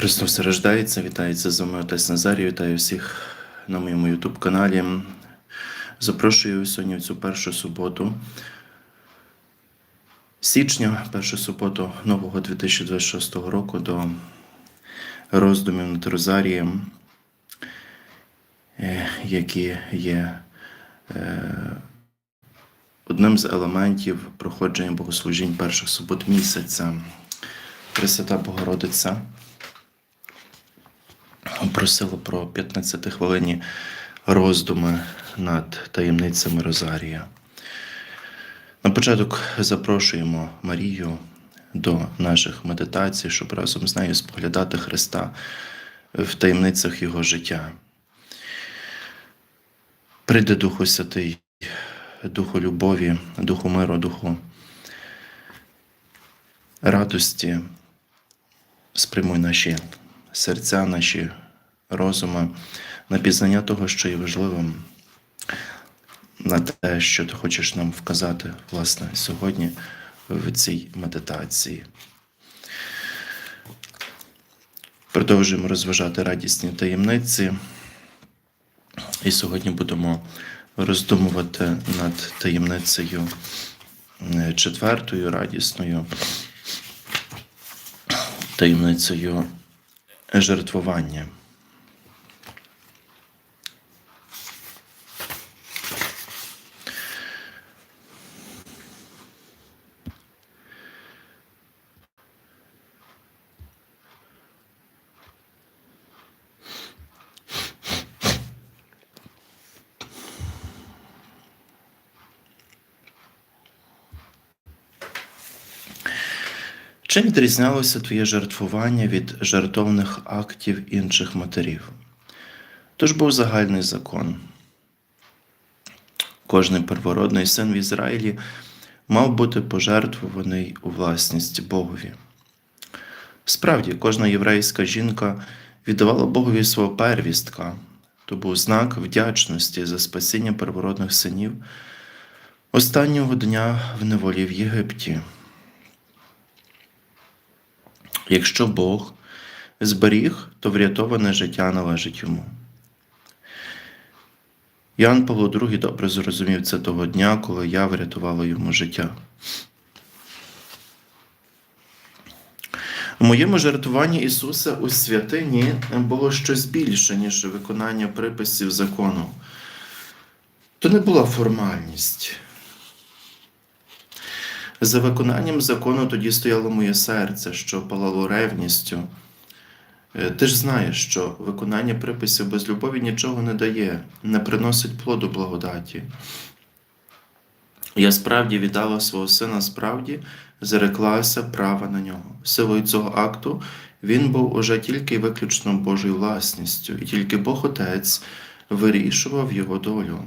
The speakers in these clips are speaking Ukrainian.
Христос рождається, вітається з вами Отець Назарій, вітаю всіх на моєму YouTube каналі. Запрошую сьогодні в цю першу суботу січня, першу суботу нового 2026 року до роздумів над Розарієм, е, які є е, одним з елементів проходження богослужінь перших субот місяця. Пресвята Богородиця просила про 15 хвилинні роздуми над таємницями Розарія. На початок запрошуємо Марію до наших медитацій, щоб разом з нею споглядати Христа в таємницях Його життя. Прийде Духу Святий, Духу любові, Духу миру, Духу радості, спрямуй наші серця, наші розуми на пізнання того, що є важливим, на те, що ти хочеш нам вказати, власне, сьогодні в цій медитації. Продовжуємо розважати радісні таємниці. І сьогодні будемо роздумувати над таємницею е, четвертою радісною таємницею жертвування. Чим відрізнялося твоє жертвування від жертовних актів інших матерів? Тож був загальний закон. Кожний первородний син в Ізраїлі мав бути пожертвуваний у власність Богові. Справді, кожна єврейська жінка віддавала Богові свого первістка, то був знак вдячності за спасіння первородних синів останнього дня в неволі в Єгипті. Якщо Бог зберіг, то врятоване життя належить йому. Ян Павло II добре зрозумів це того дня, коли я врятувала йому життя. У моєму жертвуванні Ісуса у святині було щось більше, ніж виконання приписів закону. То не була формальність. За виконанням закону тоді стояло моє серце, що палало ревністю. Е, Ти ж знаєш, що виконання приписів без любові нічого не дає, не приносить плоду благодаті. Я справді віддала свого сина, справді зареклася права на нього. Силою цього акту він був уже тільки і виключно Божою власністю, і тільки Бог Отець вирішував його долю.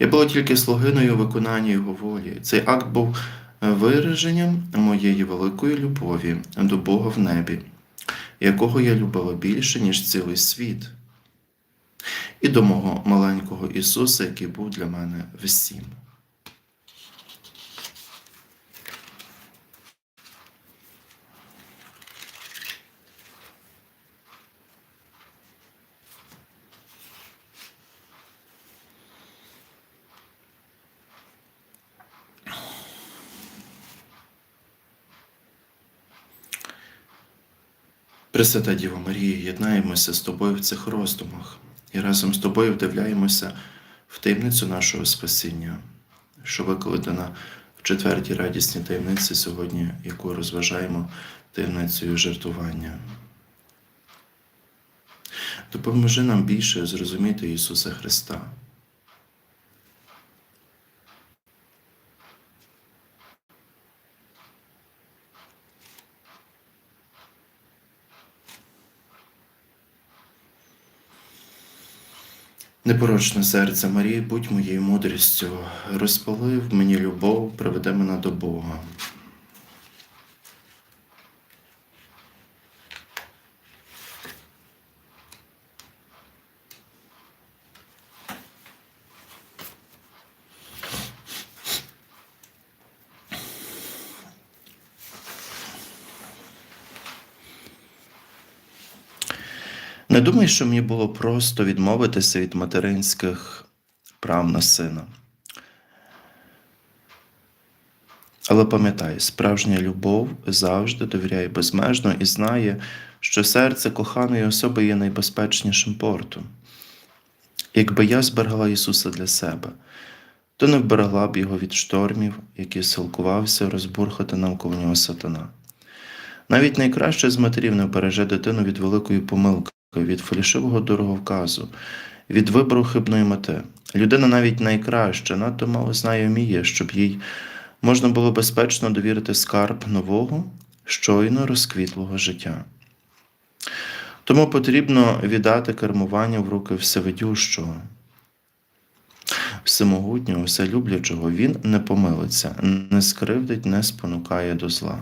Я була тільки слугиною виконання Його волі. Цей акт був вираженням моєї великої любові до Бога в небі, якого я любила більше, ніж цілий світ, і до мого маленького Ісуса, який був для мене всім. Пресвята Діва Марія, єднаємося з тобою в цих роздумах і разом з тобою вдивляємося в таємницю нашого спасіння, що викладена в четвертій радісній таємниці сьогодні, яку розважаємо таємницею жертвування. Допоможи нам більше зрозуміти Ісуса Христа. Непорочне серце Марії, будь моєю мудрістю, розпали в мені любов, приведе мене до Бога. Не думай, що мені було просто відмовитися від материнських прав на сина. Але пам'ятай, справжня любов завжди довіряє безмежно і знає, що серце коханої особи є найбезпечнішим портом. Якби я зберегла Ісуса для себе, то не вберегла б його від штормів, які силкувався розбурхати навколо нього сатана. Навіть найкраще з матерів не вбереже дитину від великої помилки, від фальшивого дороговказу, від вибору хибної мети. Людина навіть найкраща, надто мало знає вміє, щоб їй можна було безпечно довірити скарб нового, щойно розквітлого життя. Тому потрібно віддати кермування в руки Всевидющого, всемогутнього, вселюблячого, він не помилиться, не скривдить, не спонукає до зла.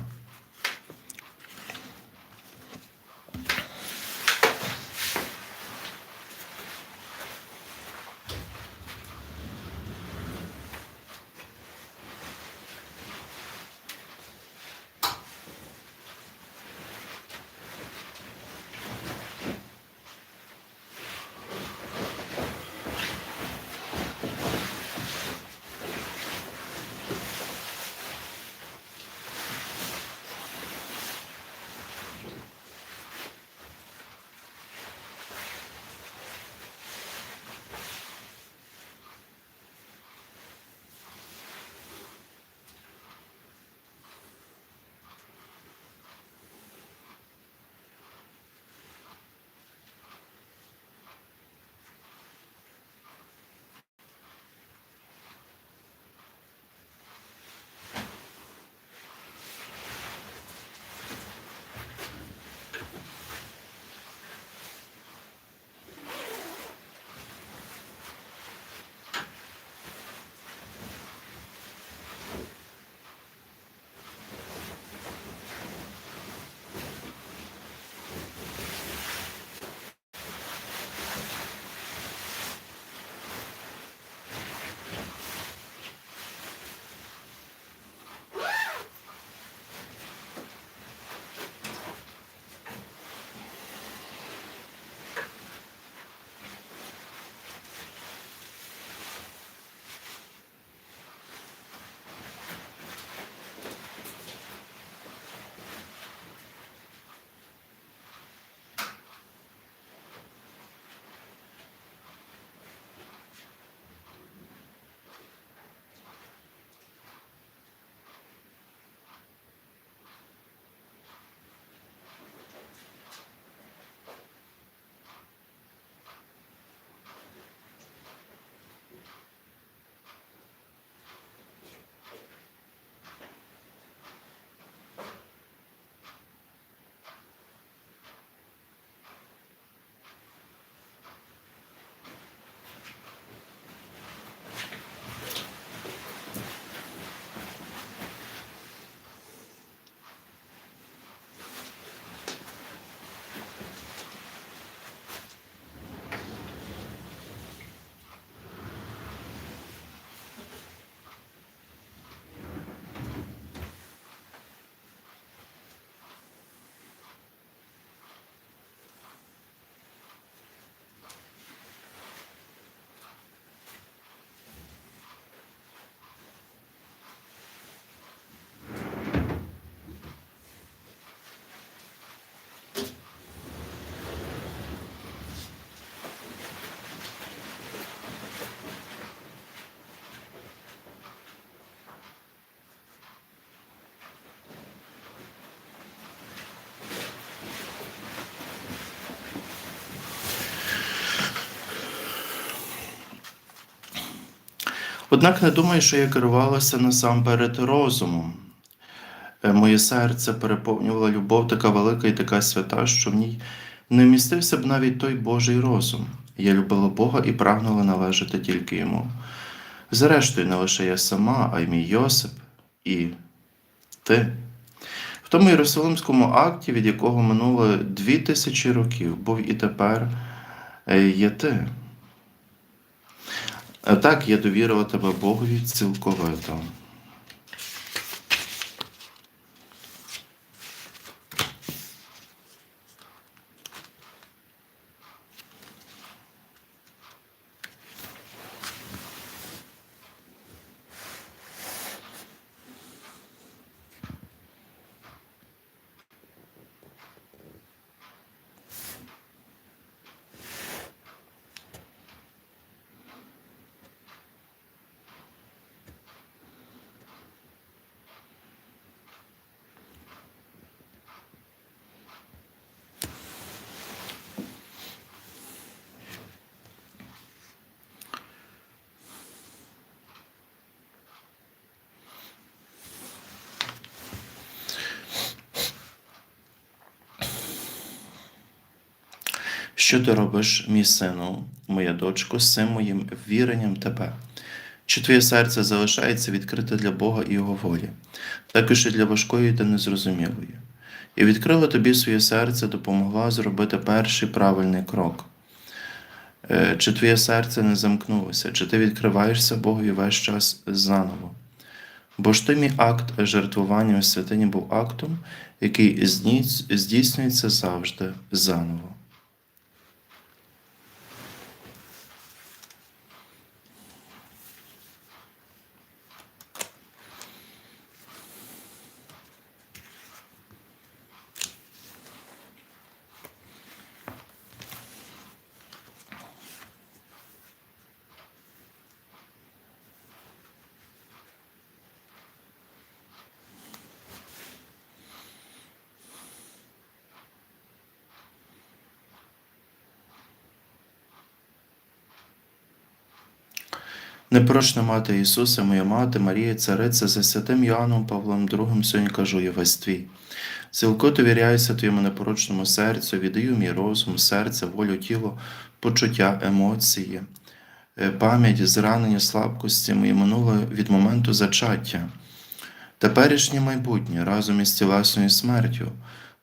Однак не думаю, що я керувалася насамперед розумом. Е, Моє серце переповнювала любов така велика і така свята, що в ній не вмістився б навіть той Божий розум. Я любила Бога і прагнула належати тільки йому. Зрештою, не лише я сама, а й мій Йосип і ти. В тому Єрусалимському акті, від якого минуло дві тисячі років, був і тепер е, є ти. А Так, я довірила тебе Богові цілковито. Що ти робиш, мій сину, моя дочко, з цим моїм віренням тебе? Чи твоє серце залишається відкрите для Бога і Його волі, також і для важкої та незрозумілої? І відкрила тобі своє серце, допомогла зробити перший правильний крок. Е, Чи твоє серце не замкнулося, чи ти відкриваєшся Богові весь час заново? Бо ж той мій акт жертвування у святині був актом, який здійснюється завжди заново. Непорочна мати Ісуса, моя мати, Марія, Цариця, за святим Йоанном Павлом II сьогодні кажу я весь твій. Цілко довіряюся твоєму непорочному серцю, віддаю мій розум, серце, волю, тіло, почуття, емоції, е, пам'ять, зранення, слабкості, моє минуле від моменту зачаття, теперішнє майбутнє разом із тілесною смертю.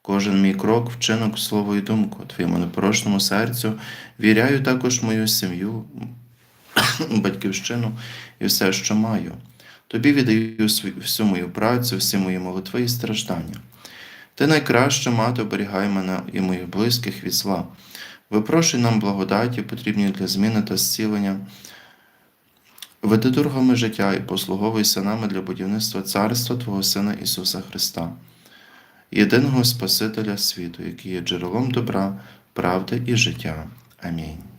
Кожен мій крок, вчинок, слово і думку, твоєму непорочному серцю, віряю також мою сім'ю, батьківщину і все, що маю. Тобі віддаю всю мою працю, всі мої молитви і страждання. Ти найкраща мати оберігай мене і моїх близьких від зла. Випрошуй нам благодаті, потрібні для зміни та зцілення. Веди дорогами життя і послуговуйся нами для будівництва Царства Твого Сина Ісуса Христа, єдиного Спасителя світу, який є джерелом добра, правди і життя. Амінь.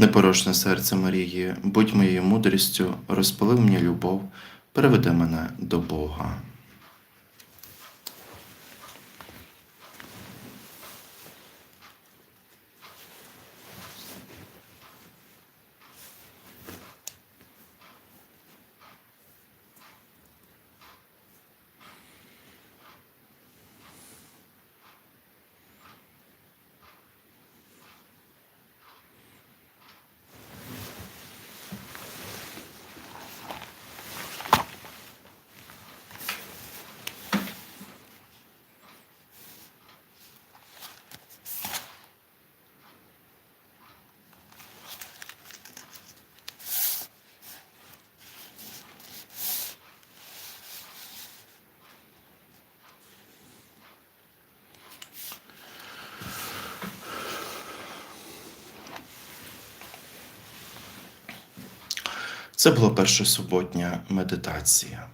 Непорочне серце Марії, будь моєю мудрістю, розпали мені любов, приведи мене до Бога. Це була перша суботня медитація.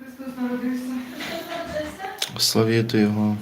Христос народився. Славіти Його.